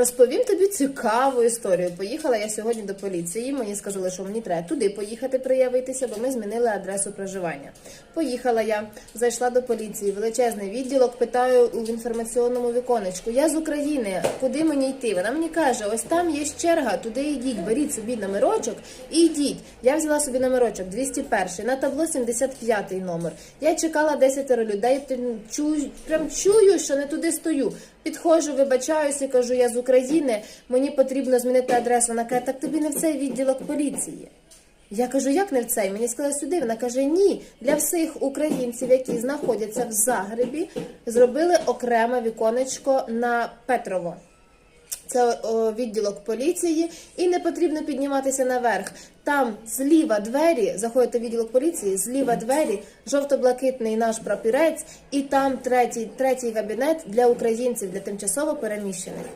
Розповім тобі цікаву історію. Поїхала я сьогодні до поліції. Мені сказали, що мені треба туди поїхати приявитися, бо ми змінили адресу проживання. Поїхала я, зайшла до поліції, величезний відділок. Питаю у інформаційному віконечку: Я з України, куди мені йти? Вона мені каже: ось там є черга, туди йдіть, беріть собі номерочок і йдіть. Я взяла собі номерочок 201, на табло 75 номер. Я чекала 10 людей. Чую, прям чую, що не туди стою. Підходжу, вибачаюся, кажу, я з України, мені потрібно змінити адресу. Вона каже, так тобі не в цей відділок поліції. Я кажу, як не в цей? Мені сказали сюди. Вона каже, ні. Для всіх українців, які знаходяться в Загребі, зробили окреме віконечко на Петрово. Це відділок поліції, і не потрібно підніматися наверх. Там зліва двері, заходите в відділок поліції, зліва двері, жовто-блакитний наш прапірець, і там третій, третій кабінет для українців, для тимчасово переміщених.